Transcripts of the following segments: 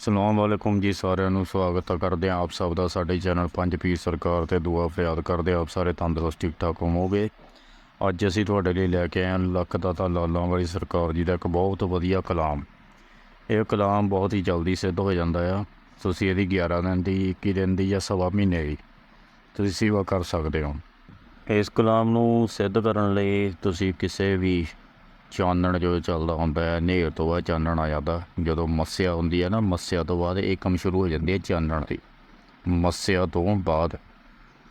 ਸਲਾਮ ਵਾਲੇਕੁਮ ਜੀ ਸਾਰਿਆਂ ਨੂੰ, ਸਵਾਗਤ ਕਰਦੇ ਹਾਂ ਆਪ ਸਭ ਦਾ, ਸਾਡੇ ਚੈਨਲ ਪੰਜ ਪੀਰ ਸਰਕਾਰ ਤੇ ਦੁਆ ਫਰਿਆਦ ਕਰਦੇ ਆਪ ਸਾਰੇ ਤੰਦਰੁਸਤ ਠੀਕ ਠਾਕ ਹੋਵੋਗੇ? ਅੱਜ ਅਸੀਂ ਤੁਹਾਡੇ ਲਈ ਲੈ ਕੇ ਆਏ ਹਾਂ ਲੱਖ ਦਾਤਾ ਲਾਲਾਂ ਵਾਲੀ ਸਰਕਾਰ ਜੀ ਦਾ ਇੱਕ ਬਹੁਤ ਵਧੀਆ ਕਲਾਮ। ਇਹ ਕਲਾਮ ਬਹੁਤ ਹੀ ਜਲਦੀ ਸਿੱਧ ਹੋ ਜਾਂਦਾ ਆ। ਤੁਸੀਂ ਇਹਦੀ 11 ਦਿਨ ਦੀ 21 ਦਿਨ ਦੀ ਜਾਂ ਸਵਾ ਮਹੀਨੇ ਦੀ ਤੁਸੀਂ ਸੇਵਾ ਕਰ ਸਕਦੇ ਹੋ। ਇਸ ਕਲਾਮ ਨੂੰ ਸਿੱਧ ਕਰਨ ਲਈ ਤੁਸੀਂ ਕਿਸੇ ਵੀ ਚਾਨਣ ਜੋ ਚੱਲਦਾ ਹੁੰਦਾ ਹੈ, ਹਨੇਰ ਤੋਂ ਬਾਅਦ ਚਾਨਣ ਆ ਜਾਂਦਾ। ਜਦੋਂ ਮੱਸਿਆ ਹੁੰਦੀ ਹੈ ਨਾ, ਮੱਸਿਆ ਤੋਂ ਬਾਅਦ ਇਹ ਕੰਮ ਸ਼ੁਰੂ ਹੋ ਜਾਂਦੀ ਹੈ ਚਾਨਣ ਦੀ। ਮੱਸਿਆ ਤੋਂ ਬਾਅਦ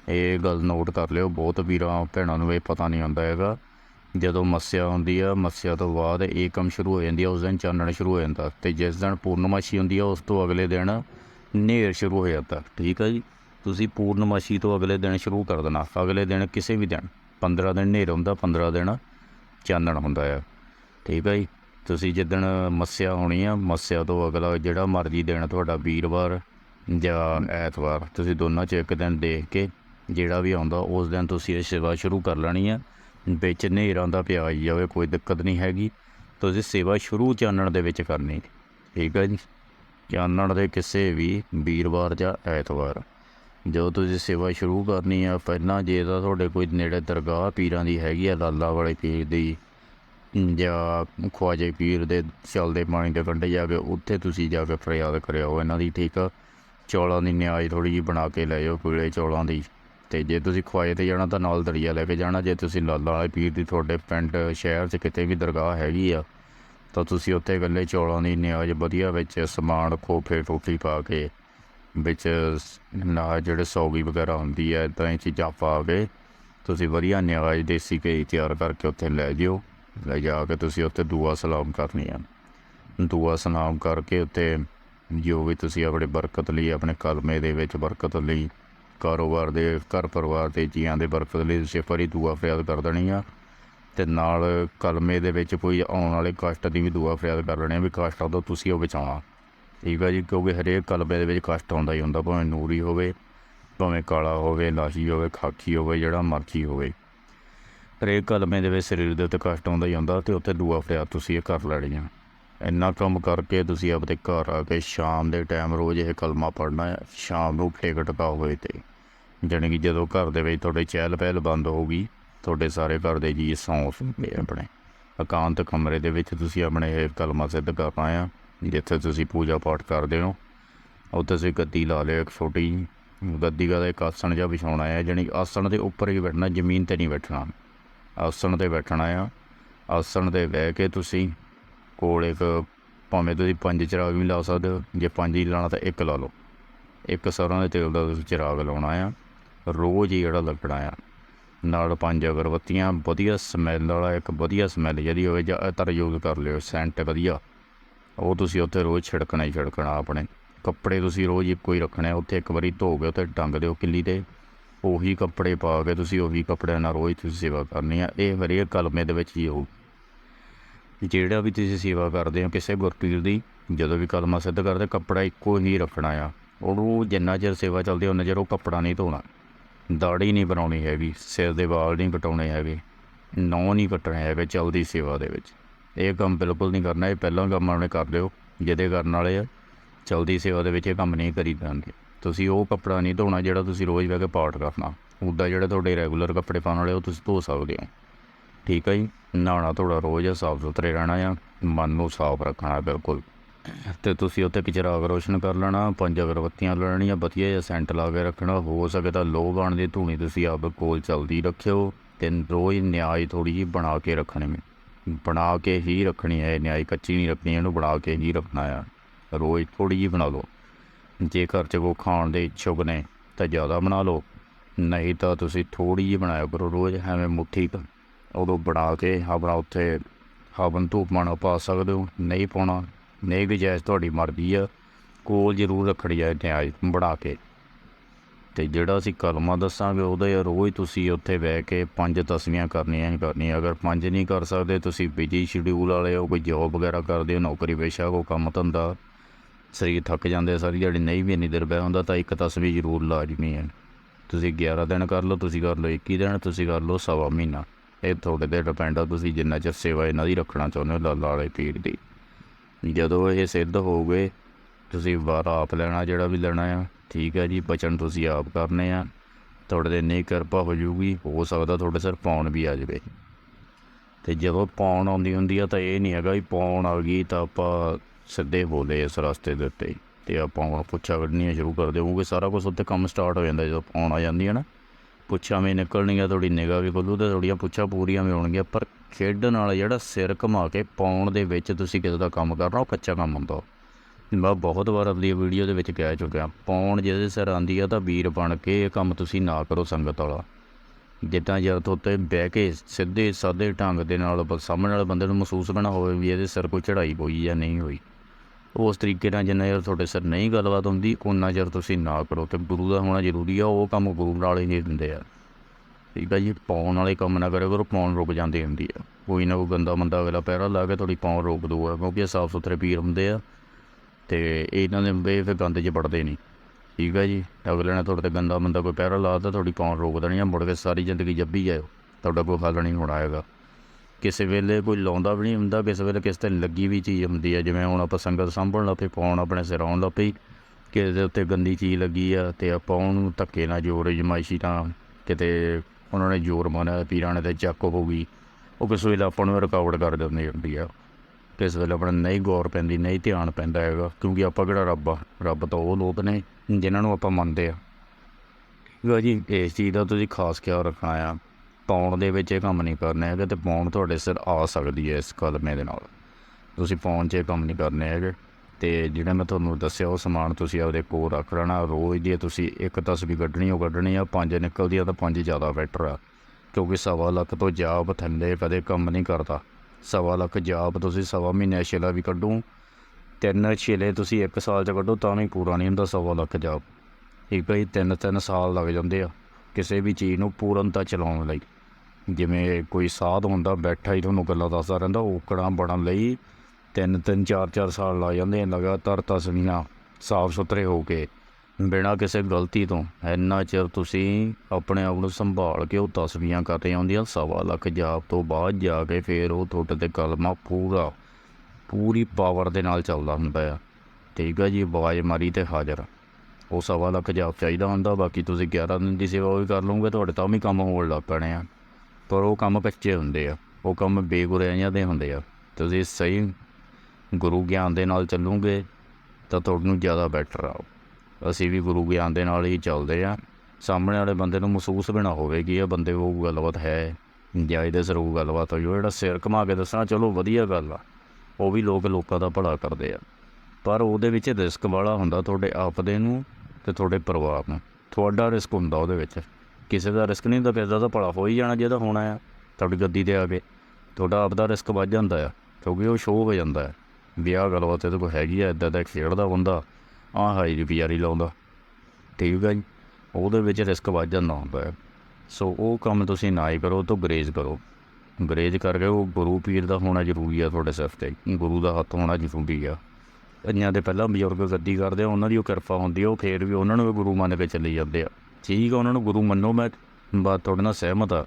ਇਹ ਗੱਲ ਨੋਟ ਕਰ ਲਿਓ, ਬਹੁਤ ਵੀਰਾਂ ਭੈਣਾਂ ਨੂੰ ਇਹ ਪਤਾ ਨਹੀਂ ਹੁੰਦਾ ਹੈਗਾ। ਜਦੋਂ ਮੱਸਿਆ ਹੁੰਦੀ ਆ, ਮੱਸਿਆ ਤੋਂ ਬਾਅਦ ਇਹ ਕੰਮ ਸ਼ੁਰੂ ਹੋ ਜਾਂਦੀ ਆ, ਉਸ ਦਿਨ ਚਾਨਣ ਸ਼ੁਰੂ ਹੋ ਜਾਂਦਾ। ਤੇ ਜਿਸ ਦਿਨ ਪੂਰਨਮਾਸ਼ੀ ਹੁੰਦੀ ਆ, ਉਸ ਤੋਂ ਅਗਲੇ ਦਿਨ ਹਨੇਰ ਸ਼ੁਰੂ ਹੋ ਜਾਂਦਾ। ਠੀਕ ਹੈ ਜੀ? ਤੁਸੀਂ ਪੂਰਨਮਾਸ਼ੀ ਤੋਂ ਅਗਲੇ ਦਿਨ ਸ਼ੁਰੂ ਕਰ ਦੇਣਾ। ਅਗਲੇ ਦਿਨ ਕਿਸੇ ਵੀ ਦਿਨ 15 ਦਿਨ ਹਨੇਰ ਹੁੰਦਾ 15 ਦਿਨ ਚਾਨਣ ਹੁੰਦਾ ਆ। ਠੀਕ ਹੈ ਜੀ। ਤੁਸੀਂ ਜਿੱਦਣ ਮੱਸਿਆ ਹੋਣੀ ਆ, ਮੱਸਿਆ ਤੋਂ ਅਗਲਾ ਜਿਹੜਾ ਮਰਜ਼ੀ ਦਿਨ ਤੁਹਾਡਾ ਵੀਰਵਾਰ ਜਾਂ ਐਤਵਾਰ, ਤੁਸੀਂ ਦੋਨਾਂ ਚ ਇੱਕ ਦਿਨ ਦੇਖ ਕੇ ਜਿਹੜਾ ਵੀ ਆਉਂਦਾ, ਉਸ ਦਿਨ ਤੁਸੀਂ ਇਹ ਸੇਵਾ ਸ਼ੁਰੂ ਕਰ ਲੈਣੀ ਆ। ਵਿੱਚ ਹਨੇਰਾਂ ਦਾ ਪਿਆ ਹੀ ਜਾਵੇ, ਕੋਈ ਦਿੱਕਤ ਨਹੀਂ ਹੈਗੀ। ਤੁਸੀਂ ਸੇਵਾ ਸ਼ੁਰੂ ਚਾਨਣ ਦੇ ਵਿੱਚ ਕਰਨੀ। ਠੀਕ ਹੈ ਜੀ। ਚਾਨਣ ਦੇ ਕਿਸੇ ਵੀ ਵੀਰਵਾਰ ਜਾਂ ਐਤਵਾਰ ਜਦੋਂ ਤੁਸੀਂ ਸੇਵਾ ਸ਼ੁਰੂ ਕਰਨੀ ਆ, ਪਹਿਲਾਂ ਜੇ ਤਾਂ ਤੁਹਾਡੇ ਕੋਈ ਨੇੜੇ ਦਰਗਾਹ ਪੀਰਾਂ ਦੀ ਹੈਗੀ ਆ, ਲਾਲਾ ਵਾਲੇ ਪੀਰ ਦੀ ਜਾਂ ਖਵਾਜੇ ਪੀਰ ਦੇ ਚੱਲਦੇ ਪਾਣੀ ਦੇ ਕੰਢੇ ਜਾ ਕੇ ਉੱਥੇ ਤੁਸੀਂ ਜਾ ਕੇ ਫਰਿਆਦ ਕਰਿਓ ਇਹਨਾਂ ਦੀ, ਠੀਕ ਆ? ਚੌਲਾਂ ਦੀ ਨਿਆਜ਼ ਥੋੜੀ ਜਿਹੀ ਬਣਾ ਕੇ ਲੈ ਜਾਓ ਪੀਲੇ ਚੌਲਾਂ ਦੀ। ਤੇ ਜੇ ਤੁਸੀਂ ਖਵਾਜੇ ਤੇ ਜਾਣਾ ਤਾਂ ਨਾਲ ਦਰੀਆ ਲੈ ਕੇ ਜਾਣਾ, ਜੇ ਤੁਸੀਂ ਲਾਲਾ ਵਾਲੇ ਪੀਰ ਦੀ ਤੁਹਾਡੇ ਪਿੰਡ, ਸ਼ਹਿਰ 'ਚ ਕਿਤੇ ਵੀ ਦਰਗਾਹ ਹੈਗੀ ਆ, ਤਾਂ ਤੁਸੀਂ ਉੱਥੇ ਇਕੱਲੇ ਚੌਲਾਂ ਦੀ ਨਿਆਜ਼ ਵਧੀਆ ਵਿੱਚ ਸਮਾਨ ਖੋਫੇ ਟੋਫੀ ਪਾ ਕੇ ਵਿੱਚ ਨਾ ਜਿਹੜੇ ਸੌਗੀ ਵਗੈਰਾ ਹੁੰਦੀ ਹੈ ਇਦਾਂ ਹੀ ਚੀਜ਼ਾਂ ਪਾ ਕੇ ਤੁਸੀਂ ਵਧੀਆ ਨਿਆਜ਼ ਦੇਸੀ ਘੀ ਤਿਆਰ ਕਰਕੇ ਉੱਥੇ ਲੈ ਜਿਓ। ਲੈ ਜਾ ਕੇ ਤੁਸੀਂ ਉੱਥੇ ਦੁਆ ਸਲਾਮ ਕਰਨੀ ਆ। ਦੁਆ ਸਲਾਮ ਕਰਕੇ ਉੱਤੇ ਜੋ ਵੀ ਤੁਸੀਂ ਆਪਣੇ ਬਰਕਤ ਲਈ, ਆਪਣੇ ਕਲਮੇ ਦੇ ਵਿੱਚ ਬਰਕਤ ਲਈ, ਕਾਰੋਬਾਰ ਦੇ, ਘਰ ਪਰਿਵਾਰ ਦੇ ਜੀਆਂ ਦੇ ਬਰਕਤ ਲਈ ਤੁਸੀਂ ਫਰੀ ਵਾਰੀ ਦੁਆ ਫਰਿਆਦ ਕਰ ਦੇਣੀ ਆ। ਤੇ ਨਾਲ ਕਲਮੇ ਦੇ ਵਿੱਚ ਕੋਈ ਆਉਣ ਵਾਲੇ ਕਸ਼ਟ ਦੀ ਵੀ ਦੁਆ ਫਰਿਆਦ ਕਰ ਲੈਣੀ ਆ ਵੀ ਕਸ਼ਟਾਂ ਤੋਂ ਤੁਸੀਂ ਉਹ ਬਚਾਉਣਾ। ਠੀਕ ਆ ਜੀ, ਕਿਉਂਕਿ ਹਰੇਕ ਕਲਮੇ ਦੇ ਵਿੱਚ ਕਸ਼ਟ ਆਉਂਦਾ ਹੀ ਹੁੰਦਾ, ਭਾਵੇਂ ਨੂਰੀ ਹੋਵੇ, ਭਾਵੇਂ ਕਾਲਾ ਹੋਵੇ, ਲਾਸ਼ੀ ਹੋਵੇ, ਖਾਕੀ ਹੋਵੇ, ਜਿਹੜਾ ਮਰਜ਼ੀ ਹੋਵੇ। ਹਰੇਕ ਕਲਮੇ ਦੇ ਵਿੱਚ ਸਰੀਰ ਦੇ ਉੱਤੇ ਕਸ਼ਟ ਆਉਂਦਾ ਹੀ ਹੁੰਦਾ ਤੇ ਉੱਥੇ ਦੂਆ ਫਰਿਆਦ ਤੁਸੀਂ ਇਹ ਕਰ ਲੈਣੀ ਆ ਇੰਨਾ ਕੰਮ ਕਰਕੇ ਤੁਸੀਂ ਆਪਦੇ ਘਰ ਆ ਕੇ ਸ਼ਾਮ ਦੇ ਟਾਈਮ ਰੋਜ਼ ਇਹ ਕਲਮਾ ਪੜ੍ਹਨਾ ਹੈ, ਸ਼ਾਮ ਨੂੰ ਟਿਕਟ ਟਕਾ ਹੋਏ ਤੇ। ਜਾਣੀ ਕਿ ਜਦੋਂ ਘਰ ਦੇ ਵਿੱਚ ਤੁਹਾਡੇ ਚਹਿਲ ਪਹਿਲ ਬੰਦ ਹੋਊਗੀ, ਤੁਹਾਡੇ ਸਾਰੇ ਘਰ ਦੇ ਜੀ ਸੌਂ ਆਪਣੇ। ਇਕਾਂਤ ਕਮਰੇ ਦੇ ਵਿੱਚ ਤੁਸੀਂ ਆਪਣੇ ਇਹ ਕਲਮਾ ਸਿੱਧ ਕਰਨਾ ਆ, ਜਿੱਥੇ ਤੁਸੀਂ ਪੂਜਾ ਪਾਠ ਕਰਦੇ ਹੋ। ਉੱਥੇ ਤੁਸੀਂ ਗੱਦੀ ਲਾ ਲਿਓ ਇੱਕ ਛੋਟੀ ਜਿਹੀ। ਗੱਦੀ ਦਾ ਇੱਕ ਆਸਣ ਜਿਹਾ ਵਿਛਾਉਣਾ ਹੈ, ਜਾਣੀ ਆਸਣ ਦੇ ਉੱਪਰ ਹੀ ਬੈਠਣਾ, ਜ਼ਮੀਨ ਤੇ ਨਹੀਂ ਬੈਠਣਾ। ਆਸਣ ਤੇ ਬੈਠਣਾ ਆ। ਆਸਣ ਤੇ ਬਹਿ ਕੇ ਤੁਸੀਂ ਕੋਲ ਇੱਕ ਭਾਵੇਂ ਤੁਸੀਂ ਪੰਜ ਚਿਰਾਗ ਵੀ ਲਾ ਸਕਦੇ ਹੋ। ਜੇ ਪੰਜ ਹੀ ਲਾਣਾ ਤਾਂ ਇੱਕ ਲਾ ਲਓ। ਇੱਕ ਸਰੋਂ ਦੇ ਤੇਲ ਦਾ ਤੁਸੀਂ ਚਿਰਾਗ ਲਾਉਣਾ ਆ। ਰੋਜ਼ ਹੀ ਜਿਹੜਾ ਲੱਗਣਾ ਆ। ਨਾਲ ਪੰਜ ਅਗਰਬੱਤੀਆਂ ਵਧੀਆ ਸਮੈਲ ਵਾਲਾ ਇੱਕ ਵਧੀਆ ਸਮੈਲ ਜਿਹੜੀ ਹੋਵੇ ਜਾਂ ਅਤਰ ਯੂਜ਼ ਕਰ ਲਿਓ ਸੈਂਟ ਵਧੀਆ। ਉਹ ਤੁਸੀਂ ਉੱਥੇ ਰੋਜ਼ ਛਿੜਕਣਾ ਹੀ ਛਿੜਕਣਾ ਆਪਣੇ। ਕੱਪੜੇ ਤੁਸੀਂ ਰੋਜ਼ ਇੱਕੋ ਹੀ ਰੱਖਣੇ ਆ, ਉੱਥੇ ਇੱਕ ਵਾਰੀ ਧੋ ਕੇ ਉੱਥੇ ਟੰਗ ਦਿਓ ਕਿੱਲੀ ਤੇ। ਉਹੀ ਕੱਪੜੇ ਪਾ ਕੇ ਤੁਸੀਂ ਉਹੀ ਕੱਪੜਿਆਂ ਨਾਲ ਰੋਜ਼ ਤੁਸੀਂ ਸੇਵਾ ਕਰਨੀ ਆ। ਇਹ ਹਰੇਕ ਕਲਮੇ ਦੇ ਵਿੱਚ ਹੀ ਹੋਊ ਜਿਹੜਾ ਵੀ ਤੁਸੀਂ ਸੇਵਾ ਕਰਦੇ ਹੋ ਕਿਸੇ ਗੁਰਪੀਰ ਦੀ, ਜਦੋਂ ਵੀ ਕਲਮਾ ਸਿੱਧ ਕਰਦੇ, ਕੱਪੜਾ ਇੱਕੋ ਹੀ ਰੱਖਣਾ ਆ। ਉਹਨੂੰ ਜਿੰਨਾ ਚਿਰ ਸੇਵਾ ਚੱਲਦੀ ਉਹਨਾਂ ਚਿਰ ਉਹ ਕੱਪੜਾ ਨਹੀਂ ਧੋਣਾ। ਦਾੜੀ ਨਹੀਂ ਬਣਾਉਣੀ ਹੈਗੀ, ਸਿਰ ਦੇ ਵਾਲ ਨਹੀਂ ਕਟਾਉਣੇ ਹੈਗੇ ਨੌ ਨਹੀਂ ਕੱਟਣੇ ਹੈਗੇ ਚਲਦੀ ਸੇਵਾ ਦੇ ਵਿੱਚ। ਇਹ ਕੰਮ ਬਿਲਕੁਲ ਨਹੀਂ ਕਰਨਾ, ਇਹ ਪਹਿਲਾਂ ਕੰਮ ਆਪਣੇ ਕਰ ਲਿਓ ਜਿਹਦੇ ਕਰਨ ਵਾਲੇ ਆ, ਚਲਦੀ ਸੇਵਾ ਦੇ ਵਿੱਚ ਇਹ ਕੰਮ ਨਹੀਂ ਕਰੀ ਜਾਂਦੇ। ਤੁਸੀਂ ਉਹ ਕੱਪੜਾ ਨਹੀਂ ਧੋਣਾ ਜਿਹੜਾ ਤੁਸੀਂ ਰੋਜ਼ ਬਹਿ ਕੇ ਪਾਠ ਕਰਨਾ। ਉੱਦਾਂ ਜਿਹੜੇ ਤੁਹਾਡੇ ਰੈਗੂਲਰ ਕੱਪੜੇ ਪਾਉਣ ਵਾਲੇ, ਉਹ ਤੁਸੀਂ ਧੋ ਸਕਦੇ ਹੋ। ਠੀਕ ਹੈ ਜੀ? ਨਹਾਉਣਾ ਤੁਹਾਡਾ ਰੋਜ਼ ਆ, ਸਾਫ਼ ਸੁਥਰੇ ਰਹਿਣਾ ਆ, ਮਨ ਨੂੰ ਸਾਫ਼ ਰੱਖਣਾ ਬਿਲਕੁਲ। ਤੇ ਤੁਸੀਂ ਉੱਤੇ ਇੱਕ ਰੋਸ਼ਨ ਕਰ ਲੈਣਾ, ਪੰਜ ਅਗਰਬੱਤੀਆਂ ਲੈਣੀਆਂ, ਵਧੀਆ ਜਿਹਾ ਸੈਂਟ ਲਾ ਕੇ ਰੱਖਣਾ, ਹੋ ਸਕੇ ਤਾਂ ਲੋਹ ਬਾਣ ਦੀ ਧੂਣੀ ਤੁਸੀਂ ਆਪ ਕੋਲ ਚਲਦੀ ਰੱਖਿਓ ਤੇ ਰੋਜ਼ ਨਿਆਜ਼ ਥੋੜੀ ਜਿਹੀ ਬਣਾ ਕੇ ਰੱਖਣੀ। ਬਣਾ ਕੇ ਹੀ ਰੱਖਣੀ ਹੈ, ਨਿਆਈ ਕੱਚੀ ਨਹੀਂ ਰੱਖਣੀ, ਇਹਨੂੰ ਬਣਾ ਕੇ ਹੀ ਰੱਖਣਾ ਆ। ਰੋਜ਼ ਥੋੜੀ ਜਿਹੀ ਬਣਾ ਲਓ। ਜੇ ਘਰ 'ਚ ਕੋ ਖਾਣ ਦੇ ਇੱਛੁਕ ਨੇ, ਤਾਂ ਜ਼ਿਆਦਾ ਬਣਾ ਲਓ। ਨਹੀਂ ਤਾਂ ਤੁਸੀਂ ਥੋੜੀ ਜਿਹੀ ਬਣਾਇਆ ਕਰੋ ਰੋਜ਼, ਐਵੇਂ ਮੁੱਠੀ ਕੁ ਉਦੋਂ ਬਣਾ ਕੇ ਆਪਣਾ ਉੱਥੇ ਹਵਨ ਧੂਪ ਮਾਣਾ ਪਾ ਸਕਦੇ ਹੋ। ਨਹੀਂ ਪਾਉਣਾ, ਨਹੀਂ ਵੀ ਜੈਸ ਤੁਹਾਡੀ ਮਰਜ਼ੀ ਆ। ਕੋਲ ਜ਼ਰੂਰ ਰੱਖਣੀ ਹੈ ਨਿਆਜ਼ ਬਣਾ ਕੇ। ਤੇ ਜਿਹੜਾ ਅਸੀਂ ਕਲਮਾ ਦੱਸਾਂਗੇ, ਉਹਦੇ ਰੋਜ਼ ਤੁਸੀਂ ਉੱਥੇ ਬਹਿ ਕੇ ਪੰਜ ਤਸਵੀਆਂ ਕਰਨੀਆਂ ਹੀ ਕਰਨੀਆਂ। ਅਗਰ ਪੰਜ ਨਹੀਂ ਕਰ ਸਕਦੇ, ਤੁਸੀਂ ਬਿਜ਼ੀ ਸ਼ਡਿਊਲ ਵਾਲੇ ਹੋ, ਕੋਈ ਜੋਬ ਵਗੈਰਾ ਕਰਦੇ ਹੋ, ਨੌਕਰੀ ਪੇਸ਼ਾ ਕੋ ਕੰਮ ਧੰਦਾ ਸਰੀਰ ਥੱਕ ਜਾਂਦੇ ਆ ਸਾਰੀ ਦਿਹਾੜੀ, ਨਹੀਂ ਵੀ ਇੰਨੀ ਦੇਰ ਬਹਿ ਹੁੰਦਾ ਤਾਂ ਇੱਕ ਤਸਵੀਰ ਜ਼ਰੂਰ ਲਾਜ਼ਮੀ ਹੈ। ਤੁਸੀਂ 11 ਦਿਨ ਕਰ ਲਓ, ਤੁਸੀਂ ਕਰ ਲਓ 21 ਦਿਨ, ਤੁਸੀਂ ਕਰ ਲਓ ਸਵਾ ਮਹੀਨਾ। ਇਹ ਤੁਹਾਡੇ ਤੇ ਡਿਪੈਂਡ ਆ, ਤੁਸੀਂ ਜਿੰਨਾ ਚਿਰ ਸੇਵਾ ਇਹਨਾਂ ਦੀ ਰੱਖਣਾ ਚਾਹੁੰਦੇ ਹੋ, ਲਾਲਾ ਵਾਲੇ ਪੀਰ ਦੀ। ਜਦੋਂ ਇਹ ਸਿੱਧ ਹੋ ਗਏ ਤੁਸੀਂ ਵਾਰ ਆਪ ਲੈਣਾ, ਜਿਹੜਾ ਵੀ ਲੈਣਾ ਆ। ਠੀਕ ਹੈ ਜੀ, ਬਚਨ ਤੁਸੀਂ ਆਪ ਕਰਨੇ ਆ। ਤੁਹਾਡੇ ਤੇ ਨਹੀਂ ਕਿਰਪਾ ਹੋ ਜੂਗੀ ਹੋ ਸਕਦਾ ਤੁਹਾਡੇ ਸਿਰ ਪਾਉਣ ਵੀ ਆ ਜਾਵੇ। ਤੇ ਜਦੋਂ ਪਾਉਣ ਆਉਂਦੀ ਹੁੰਦੀ ਆ ਤਾਂ ਇਹ ਨਹੀਂ ਹੈਗਾ ਵੀ ਪਾਉਣ ਆ ਗਈ ਤਾਂ ਆਪਾਂ ਸਿੱਧੇ ਬੋਲੇ ਇਸ ਰਸਤੇ ਦੇ ਉੱਤੇ ਤੇ ਆਪਾਂ ਉਹ ਪੁੱਛਾ ਕੱਢਣੀਆਂ ਸ਼ੁਰੂ ਕਰ ਦੇਵਾਂਗੇ ਸਾਰਾ ਕੁਝ ਉੱਤੇ ਕੰਮ ਸਟਾਰਟ ਹੋ ਜਾਂਦਾ ਜਦੋਂ ਪਾਉਣ ਆ ਜਾਂਦੀ ਹੈ ਨਾ। ਪੁੱਛਾਂ ਵੀ ਨਿਕਲਣਗੀਆਂ, ਤੁਹਾਡੀ ਨਿਗਾਹ ਵੀ ਖੁੱਲੂ ਤੇ ਤੁਹਾਡੀਆਂ ਪੁੱਛਾਂ ਪੂਰੀਆਂ ਵੀ ਹੋਣਗੀਆਂ, ਪਰ ਖੇਡਣ ਨਾਲ ਜਿਹੜਾ ਸਿਰ ਘੁਮਾ ਕੇ ਪਾਉਣ ਦੇ ਵਿੱਚ ਤੁਸੀਂ ਕਿਸੇ ਦਾ ਕੰਮ ਕਰਨਾ, ਉਹ ਕੱਚਾ ਕੰਮ ਹੁੰਦਾ। ਮੈਂ ਬਹੁਤ ਵਾਰ ਆਪਣੀ ਵੀਡੀਓ ਦੇ ਵਿੱਚ ਕਹਿ ਚੁੱਕਿਆ, ਪਾਉਣ ਜਿਹਦੇ ਸਿਰ ਆਂਦੀ ਆ ਤਾਂ ਵੀਰ ਬਣ ਕੇ ਇਹ ਕੰਮ ਤੁਸੀਂ ਨਾ ਕਰੋ ਸੰਗਤ ਵਾਲਾ। ਜਿੱਦਾਂ ਜਦ ਤੋਂ ਉੱਤੇ ਬਹਿ ਕੇ ਸਿੱਧੇ ਸਾਦੇ ਢੰਗ ਦੇ ਨਾਲ ਸਾਹਮਣੇ ਵਾਲੇ ਬੰਦੇ ਨੂੰ ਮਹਿਸੂਸ ਬਣਾ ਹੋਵੇ ਵੀ ਇਹਦੇ ਸਿਰ ਕੋਈ ਚੜਾਈ ਹੋਈ ਜਾਂ ਨਹੀਂ ਹੋਈ। ਉਸ ਤਰੀਕੇ ਨਾਲ ਜਿੰਨਾ ਚਿਰ ਤੁਹਾਡੇ ਸਿਰ ਨਹੀਂ ਗੱਲਬਾਤ ਹੁੰਦੀ ਉਨਾ ਚਿਰ ਤੁਸੀਂ ਨਾ ਕਰੋ ਤੇ ਗੁਰੂ ਦਾ ਹੋਣਾ ਜ਼ਰੂਰੀ ਆ, ਉਹ ਕੰਮ ਗੁਰੂ ਨਾਲ ਹੀ ਨਹੀਂ ਦਿੰਦੇ ਆ। ਠੀਕ ਆ ਜੀ, ਪਾਉਣ ਵਾਲੇ ਕੰਮ ਨਾ ਕਰਿਆ ਕਰੋ ਪਾਉਣ ਰੁਕ ਜਾਂਦੀ ਹੁੰਦੀ ਆ। ਕੋਈ ਨਾ ਕੋਈ ਗੰਦਾ ਮੰਦਾ ਅਗਲਾ ਪਹਿਰਾ ਲਾ ਕੇ ਤੁਹਾਡੀ ਪਾਉਣ ਰੋਕ ਦੂਗਾ ਕਿਉਂਕਿ ਇਹ ਸਾਫ਼ ਸੁਥਰੇ ਪੀਰ ਹੁੰਦੇ ਆ ਤੇ ਇਹਨਾਂ ਦੇ ਬੇ ਫਿਰ ਗੰਦ 'ਚ ਵੜਦੇ ਨਹੀਂ। ਠੀਕ ਆ ਜੀ, ਅਗਲੇ ਨੇ ਤੁਹਾਡੇ ਤੇ ਗੰਦਾ ਮੰਦਾ ਕੋਈ ਪੈਰਾ ਲਾਤਾ ਤੁਹਾਡੀ ਪਾਉਣ ਰੋਕ ਦੇਣੀ ਆ, ਮੁੜ ਕੇ ਸਾਰੀ ਜ਼ਿੰਦਗੀ ਜੱਬੀ ਜਾਇਓ। ਤੁਹਾਡਾ ਕੋਈ ਹੱਲ ਨਹੀਂ ਹੋਣਾ ਹੈਗਾ। ਕਿਸੇ ਵੇਲੇ ਕੋਈ ਲਾਉਂਦਾ ਵੀ ਨਹੀਂ ਹੁੰਦਾ, ਕਿਸੇ ਵੇਲੇ ਕਿਸੇ ਤੇ ਲੱਗੀ ਵੀ ਚੀਜ਼ ਹੁੰਦੀ ਆ। ਜਿਵੇਂ ਹੁਣ ਆਪਾਂ ਸੰਗਤ ਸਾਂਭਣ ਲੱਗ ਪਈ ਪਾਉਣ ਆਪਣੇ ਸਿਰ ਆਉਣ ਲੱਗ ਪਈ, ਕਿਸੇ ਦੇ ਉੱਤੇ ਗੰਦੀ ਚੀਜ਼ ਲੱਗੀ ਆ ਤੇ ਆਪਾਂ ਉਹਨੂੰ ਧੱਕੇ ਨਾਲ ਜ਼ੋਰ ਜਮਾਇਸ਼ੀ ਤਾਂ ਕਿਤੇ ਉਹਨਾਂ ਨੇ ਜ਼ੋਰ ਮਾਰਿਆ, ਪੀਰਾਂ ਨੇ ਤੇ ਚੱਕ ਹੋ ਗਈ। ਉਹ ਕਿਸੇ ਵੇਲੇ ਆਪਾਂ ਨੂੰ ਰਿਕਾਰਡ ਕਰ ਦਿੰਦੀ ਹੁੰਦੀ ਆ। ਕਿਸੇ ਵੇਲੇ ਆਪਣਾ ਨਹੀਂ ਗੌਰ ਪੈਂਦੀ, ਨਹੀਂ ਧਿਆਨ ਪੈਂਦਾ ਹੈਗਾ, ਕਿਉਂਕਿ ਆਪਾਂ ਕਿਹੜਾ ਰੱਬ ਆ? ਰੱਬ ਤਾਂ ਉਹ ਲੋਕ ਨੇ ਜਿਨ੍ਹਾਂ ਨੂੰ ਆਪਾਂ ਮੰਨਦੇ ਆ। ਠੀਕ ਜੀ, ਇਸ ਚੀਜ਼ ਦਾ ਤੁਸੀਂ ਖਾਸ ਖਿਆਲ ਰੱਖਣਾ ਆ। ਪਾਉਣ ਦੇ ਵਿੱਚ ਇਹ ਕੰਮ ਨਹੀਂ ਕਰਨੇ ਹੈਗੇ ਤੇ ਪਾਉਣ ਤੁਹਾਡੇ ਸਿਰ ਆ ਸਕਦੀ ਹੈ ਇਸ ਕਲਮੇ ਦੇ ਨਾਲ। ਤੁਸੀਂ ਪਾਉਣ 'ਚ ਇਹ ਕੰਮ ਨਹੀਂ ਕਰਨੇ ਹੈਗੇ ਤੇ ਜਿਹੜਾ ਮੈਂ ਤੁਹਾਨੂੰ ਦੱਸਿਆ ਉਹ ਸਮਾਨ ਤੁਸੀਂ ਆਪਦੇ ਕੋਲ ਰੱਖ ਲੈਣਾ, ਰੋਜ਼ ਦੀ ਤੁਸੀਂ ਇੱਕ ਤਸਵੀਰ ਕੱਢਣੀ, ਉਹ ਕੱਢਣੀ ਆ, ਪੰਜ ਨਿਕਲਦੀ ਆ ਤਾਂ ਪੰਜ ਜ਼ਿਆਦਾ ਬੈਟਰ ਆ। ਕਿਉਂਕਿ ਸਵਾ ਲੱਖ ਤੋਂ ਜਾਪ ਥੱਲੇ ਕਦੇ ਕੰਮ ਨਹੀਂ ਕਰਦਾ। ਸਵਾ ਲੱਖ ਜਾਪ ਤੁਸੀਂ ਸਵਾ ਮਹੀਨੇ ਛੇਲਾ ਵੀ ਕੱਢੋ, ਤਿੰਨ ਛੇਲੇ ਤੁਸੀਂ ਇੱਕ ਸਾਲ 'ਚ ਕੱਢੋ ਤਾਂ ਵੀ ਪੂਰਾ ਨਹੀਂ ਹੁੰਦਾ ਸਵਾ ਲੱਖ ਜਾਪ ਠੀਕ ਹੈ ਜੀ ਤਿੰਨ ਤਿੰਨ ਸਾਲ ਲੱਗ ਜਾਂਦੇ ਆ ਕਿਸੇ ਵੀ ਚੀਜ਼ ਨੂੰ ਪੂਰਨਤਾ ਚਲਾਉਣ ਲਈ। ਜਿਵੇਂ ਕੋਈ ਸਾਧ ਹੁੰਦਾ, ਬੈਠਾ ਹੀ ਤੁਹਾਨੂੰ ਗੱਲਾਂ ਦੱਸਦਾ ਰਹਿੰਦਾ ਔਕੜਾਂ ਬਣਨ ਲਈ ਤਿੰਨ ਤਿੰਨ, ਚਾਰ ਚਾਰ ਸਾਲ ਲੱਗ ਜਾਂਦੇ ਆ, ਲਗਾਤਾਰ ਤਸਵੀਰਾਂ ਸਾਫ਼ ਸੁਥਰੇ ਹੋ ਕੇ, ਬਿਨਾਂ ਕਿਸੇ ਗਲਤੀ ਤੋਂ। ਇੰਨਾ ਚਿਰ ਤੁਸੀਂ ਆਪਣੇ ਆਪ ਨੂੰ ਸੰਭਾਲ ਕੇ ਉਹ ਤਸਵੀਰਾਂ ਕਰ ਰਹੇ ਆਉਂਦੀਆਂ, ਸਵਾ ਲੱਖ ਜਾਪ ਤੋਂ ਬਾਅਦ ਜਾ ਕੇ ਫਿਰ ਉਹ ਤੁਹਾਡੇ ਤੇ ਕਲਮਾ ਪੂਰਾ, ਪੂਰੀ ਪਾਵਰ ਦੇ ਨਾਲ ਚੱਲਦਾ ਹੁੰਦਾ ਆ। ਠੀਕ ਆ ਜੀ, ਆਵਾਜ਼ ਮਾਰੀ ਤੇ ਹਾਜ਼ਰ। ਉਹ ਸਵਾ ਲੱਖ ਜਾਪ ਚਾਹੀਦਾ ਹੁੰਦਾ, ਬਾਕੀ ਤੁਸੀਂ 11 ਦਿਨ ਦੀ ਸੇਵਾ ਉਹ ਵੀ ਕਰ ਲਓਗੇ, ਤੁਹਾਡੇ ਤਾਂ ਵੀ ਕੰਮ ਹੋਣ ਲੱਗ ਪੈਣੇ ਆ। ਪਰ ਉਹ ਕੰਮ ਕੱਚੇ ਹੁੰਦੇ ਆ। ਉਹ ਕੰਮ ਬੇਗੁਰਿਆਈਆਂ ਦੇ ਹੁੰਦੇ ਆ। ਤੁਸੀਂ ਸਹੀ ਗੁਰੂ ਗਿਆਨ ਦੇ ਨਾਲ ਚੱਲੋਗੇ ਤਾਂ ਤੁਹਾਨੂੰ ਜ਼ਿਆਦਾ ਬੈਟਰ ਆ ਅਸੀਂ ਵੀ ਗੁਰੂ ਗਿਆਨ ਦੇ ਨਾਲ ਹੀ ਚੱਲਦੇ ਆ। ਸਾਹਮਣੇ ਵਾਲੇ ਬੰਦੇ ਨੂੰ ਮਹਿਸੂਸ ਵੀ ਨਾ ਹੋਵੇ ਕਿ ਇਹ ਬੰਦੇ ਉਹ ਗੱਲਬਾਤ ਹੈ। ਜਾਂ ਇਹਦੇ ਸਿਰ ਉਹ ਗੱਲਬਾਤ ਹੋਈ। ਉਹ ਜਿਹੜਾ ਸਿਰ ਘੁਮਾ ਕੇ ਦੱਸਣਾ, ਚਲੋ ਵਧੀਆ ਗੱਲ ਆ। ਉਹ ਵੀ ਲੋਕ ਲੋਕਾਂ ਦਾ ਭਲਾ ਕਰਦੇ ਆ। ਪਰ ਉਹਦੇ ਵਿੱਚ ਰਿਸਕ ਵਾਲਾ ਹੁੰਦਾ ਤੁਹਾਡੇ ਆਪ ਦੇ ਨੂੰ ਤੇ ਤੁਹਾਡੇ ਪਰਿਵਾਰ ਨੂੰ। ਤੁਹਾਡਾ ਰਿਸਕ ਹੁੰਦਾ ਉਹਦੇ ਵਿੱਚ। ਕਿਸੇ ਦਾ ਰਿਸਕ ਨਹੀਂ ਹੁੰਦਾ ਪਿਆ ਦਾ ਤਾਂ ਭਲਾ ਹੋ ਹੀ ਜਾਣਾ ਜਿਹਦਾ ਹੋਣਾ ਆ। ਤੁਹਾਡੀ ਗੱਦੀ ਤੇ ਆ ਕੇ ਤੁਹਾਡਾ ਆਪ ਦਾ ਰਿਸਕ ਵੱਧ ਜਾਂਦਾ ਆ, ਕਿਉਂਕਿ ਉਹ ਸ਼ੋਅ ਹੋ ਜਾਂਦਾ ਹੈ ਵਿਆਹ ਆਹ ਗੱਲਬਾਤ ਇਹਦੇ ਕੋਈ ਹੈਗੀ ਆ ਇਦਾਂ ਦਾ ਖੇਡਦਾ ਹੁੰਦਾ ਆਹ ਹਾਈ ਦੀ ਪਿਆਰੀ ਲਾਉਂਦਾ। ਠੀਕ ਹੈ ਜੀ, ਉਹਦੇ ਵਿੱਚ ਰਿਸਕ ਵੱਧ ਜਾਂਦਾ ਹੁੰਦਾ ਹੈ ਸੋ ਉਹ ਕੰਮ ਤੁਸੀਂ ਨਾ ਹੀ ਕਰੋ ਤੋਂ ਗਰੇਜ ਕਰੋ। ਗਰੇਜ ਕਰਕੇ ਉਹ ਗੁਰੂ ਪੀਰ ਦਾ ਹੋਣਾ ਜ਼ਰੂਰੀ ਆ ਤੁਹਾਡੇ ਸਿਰ ਤੇ, ਗੁਰੂ ਦਾ ਹੱਥ ਹੋਣਾ ਜ਼ਰੂਰੀ ਆ। ਅੰਨਿਆਂ ਦੇ ਪਹਿਲਾਂ ਬਜ਼ੁਰਗ ਗੱਦੀ ਕਰਦੇ ਆ, ਉਹਨਾਂ ਦੀ ਉਹ ਕਿਰਪਾ ਹੁੰਦੀ ਆ, ਉਹ ਫੇਰ ਵੀ ਉਹਨਾਂ ਨੂੰ ਗੁਰੂ ਮੰਨ ਕੇ ਚੱਲੀ ਜਾਂਦੇ ਆ। ਠੀਕ ਆ, ਉਹਨਾਂ ਨੂੰ ਗੁਰੂ ਮੰਨੋ, ਮੈਂ ਬਾਤ ਤੁਹਾਡੇ ਨਾਲ ਸਹਿਮਤ ਆ।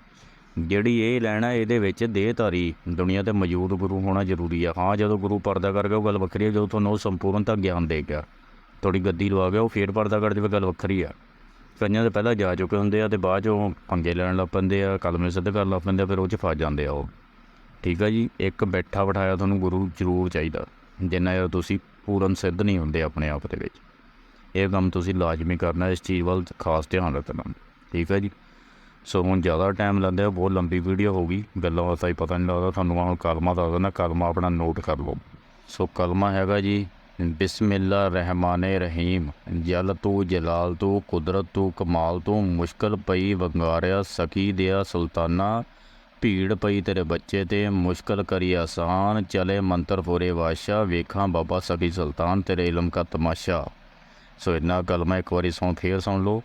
ਜਿਹੜੀ ਇਹ ਲੈਣਾ ਇਹਦੇ ਵਿੱਚ ਦੇਹਧਾਰੀ ਦੁਨੀਆ ਤੇ ਮੌਜੂਦ ਗੁਰੂ ਹੋਣਾ ਜ਼ਰੂਰੀ ਆ। ਹਾਂ, ਜਦੋਂ ਗੁਰੂ ਪਰਦਾ ਕਰ ਗਿਆ ਉਹ ਗੱਲ ਵੱਖਰੀ ਆ, ਜਦੋਂ ਤੁਹਾਨੂੰ ਉਹ ਸੰਪੂਰਨਤਾ ਗਿਆਨ ਦੇ ਗਿਆ। ਤੁਹਾਡੀ ਗੱਦੀ ਲਵਾ ਗਿਆ ਉਹ ਫੇਰ ਪਰਦਾ ਕਰ ਜਾਵੇ, ਗੱਲ ਵੱਖਰੀ ਆ। ਕਈਆਂ ਦੇ ਪਹਿਲਾਂ ਜਾ ਚੁੱਕੇ ਹੁੰਦੇ ਆ ਤੇ ਬਾਅਦ ਚੋਂ ਪੰਗੇ ਲੈਣ ਲੱਗ ਪੈਂਦੇ ਆ, ਕਲਮੇ ਸਿੱਧ ਕਰਨ ਲੱਗ ਪੈਂਦੇ ਆ, ਫਿਰ ਉਹ 'ਚ ਫਸ ਜਾਂਦੇ ਆ ਉਹ। ਠੀਕ ਆ ਜੀ, ਇੱਕ ਬੈਠਾ ਬਿਠਾਇਆ ਤੁਹਾਨੂੰ ਗੁਰੂ ਜ਼ਰੂਰ ਚਾਹੀਦਾ। ਜਿੰਨਾ ਚਿਰ ਤੁਸੀਂ ਪੂਰਨ ਸਿੱਧ ਨਹੀਂ ਹੁੰਦੇ ਆਪਣੇ ਆਪ ਦੇ ਵਿੱਚ। ਇਹ ਕੰਮ ਤੁਸੀਂ ਲਾਜ਼ਮੀ ਕਰਨਾ, ਇਸ ਚੀਜ਼ ਵੱਲ ਖਾਸ ਧਿਆਨ ਰੱਖਣਾ। ਠੀਕ ਹੈ ਜੀ? ਸੋ ਹੁਣ ਜ਼ਿਆਦਾ ਟਾਈਮ ਲੈਂਦੇ ਆ ਬਹੁਤ ਲੰਬੀ ਵੀਡੀਓ ਹੋ ਗਈ। ਗੱਲਾਂ ਬਾਤਾਂ ਹੀ ਪਤਾ ਨਹੀਂ ਲੱਗਦਾ, ਤੁਹਾਨੂੰ ਹੁਣ ਕਲਮਾ ਦੱਸ ਦਿੰਦਾ ਕਲਮਾ ਆਪਣਾ ਨੋਟ ਕਰ ਲਓ। ਸੋ ਕਲਮਾ ਹੈਗਾ ਜੀ, ਬਿਸਮਿਲ੍ਲਾ ਰਹਿਮਾਨੇ ਰਹੀਮ। ਜਲ ਤੂੰ ਜਲਾਲ ਤੂੰ, ਕੁਦਰਤ ਤੂੰ, ਕਮਾਲ ਤੂੰ, ਮੁਸ਼ਕਲ ਪਈ, ਵੰਗਾਰਿਆ ਸਕੀ ਦਿਆ ਸੁਲਤਾਨਾ। ਭੀੜ ਪਈ ਤੇਰੇ ਬੱਚੇ ਤੇ, ਮੁਸ਼ਕਲ ਕਰੀ ਆਸਾਨ। ਚਲੇ ਮੰਤਰ ਪੂਰੇ ਵਾਸ਼ਾ ਵੇਖਾਂ ਬਾਬਾ ਸਕੀ ਸੁਲਤਾਨ, ਤੇਰੇ ਇਲਮ ਦਾ ਤਮਾਸ਼ਾ। ਸੋ ਇੰਨਾ ਕਲਮਾ ਇੱਕ ਵਾਰੀ ਸੁਣ ਫੇਰ ਸੁਣ ਲਓ।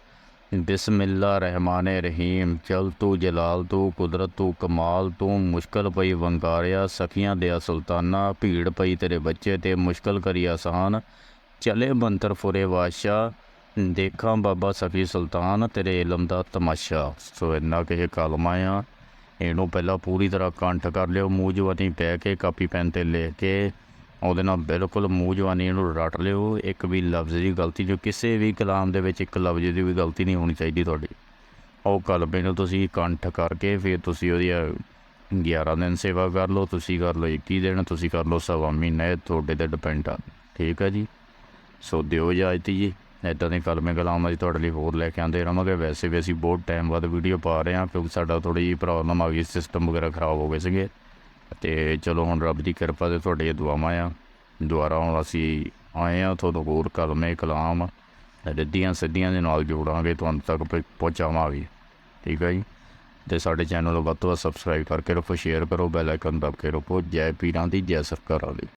ਬਿਸਮਿਲ੍ਲਾ ਰਹਿਮਾਨੇ ਰਹੀਮ ਚਲ ਤੂੰ, ਜਲਾਲ ਤੂੰ, ਕੁਦਰਤ ਤੂੰ, ਕਮਾਲ ਤੂੰ, ਮੁਸ਼ਕਲ ਪਈ ਵੰਗਾਰਿਆ, ਸਖੀਆਂ ਦਿਆ ਸੁਲਤਾਨਾ, ਭੀੜ ਪਈ ਤੇਰੇ ਬੱਚੇ ਤੇ ਮੁਸ਼ਕਲ ਕਰੀ ਆਸਾਨ। ਚਲੇ ਬੰਤਰ ਫੁਰੇ ਵਾਸ਼ਾ, ਦੇਖਾਂ ਬਾਬਾ ਸਫੀ ਸੁਲਤਾਨ, ਤੇਰੇ ਇਲਮ ਦਾ ਤਮਾਸ਼ਾ। ਸੋ ਇੰਨਾ ਕਿ ਇਹ ਕਲਮਾ ਆ ਇਹਨੂੰ ਪਹਿਲਾਂ ਪੂਰੀ ਤਰ੍ਹਾਂ ਕੰਠ ਕਰ ਲਿਓ, ਮੂੰਹ ਜਵਾਨੀ ਪੈ ਕੇ, ਕਾਪੀ, ਪੈਨ ਤੇ ਲੈ ਕੇ ਉਹਦੇ ਨਾਲ ਬਿਲਕੁਲ ਮੂੰਹ ਜਵਾਨੀ ਨੂੰ ਰੱਟ ਲਿਓ। ਇੱਕ ਵੀ ਲਫ਼ਜ਼ ਦੀ ਗਲਤੀ ਜੋ ਕਿਸੇ ਵੀ ਕਲਾਮ ਦੇ ਵਿੱਚ ਇੱਕ ਲਫ਼ਜ਼ ਦੀ ਵੀ ਗਲਤੀ ਨਹੀਂ ਹੋਣੀ ਚਾਹੀਦੀ ਤੁਹਾਡੀ। ਉਹ ਕਲਮੇ ਨੂੰ ਤੁਸੀਂ ਕੰਠ ਕਰਕੇ ਫਿਰ ਤੁਸੀਂ ਉਹਦੀ 11 ਦਿਨ ਸੇਵਾ ਕਰ ਲਓ, ਤੁਸੀਂ ਕਰ ਲਓ 21 ਦਿਨ, ਤੁਸੀਂ ਕਰ ਲਓ ਸਵਾ ਮਹੀਨਾ, ਇਹ ਤੁਹਾਡੇ ਤੇ ਡਿਪੈਂਡ ਆ। ਠੀਕ ਹੈ ਜੀ? ਸੋ ਦਿਓ ਇਜਾਜ਼ਤ ਜੀ। ਇੱਦਾਂ ਦੇ ਕਲਮੇ ਕਲਾਮ ਅਸੀਂ ਤੁਹਾਡੇ ਲਈ ਹੋਰ ਲੈ ਕੇ ਆਉਂਦੇ ਰਹਾਂਗੇ। ਵੈਸੇ ਵੀ ਅਸੀਂ ਬਹੁਤ ਟਾਈਮ ਬਾਅਦ ਵੀਡੀਓ ਪਾ ਰਹੇ ਹਾਂ ਕਿਉਂਕਿ ਸਾਡਾ ਥੋੜੀ ਜਿਹੀ ਪ੍ਰੋਬਲਮ ਆ ਗਈ ਸਿਸਟਮ ਵਗੈਰਾ ਖਰਾਬ ਹੋ ਗਏ ਸੀਗੇ। ਤੇ ਚਲੋ ਹੁਣ ਰੱਬ ਦੀ ਕਿਰਪਾ ਤੇ ਤੁਹਾਡੇ ਦੁਆਵਾਂ ਆ। ਦੁਆਰਾ ਹੁਣ ਅਸੀਂ ਆਏ ਆ ਤੁਹਾਨੂੰ ਹੋਰ ਕਲਮੇ, ਕਲਾਮ ਰੱਦੀਆਂ ਸਿੱਧੀਆਂ ਦੇ ਨਾਲ ਜੋੜਾਂਗੇ, ਤੁਹਾਨੂੰ ਤੱਕ ਪਹੁੰ- ਪਹੁੰਚਾਵਾਂਗੇ। ਠੀਕ ਹੈ ਜੀ? ਤੇ ਸਾਡੇ ਚੈਨਲ ਨੂੰ ਵੱਧ ਤੋਂ ਵੱਧ ਸਬਸਕ੍ਰਾਈਬ ਕਰਕੇ ਰੱਖੋ ਸ਼ੇਅਰ ਕਰੋ ਬੈਲ ਆਈਕਨ ਦਬ ਕੇ ਰੱਖੋ। ਜੈ ਪੀਰਾਂ ਦੀ, ਜੈ ਸਰਕਾਰਾਂ ਦੀ।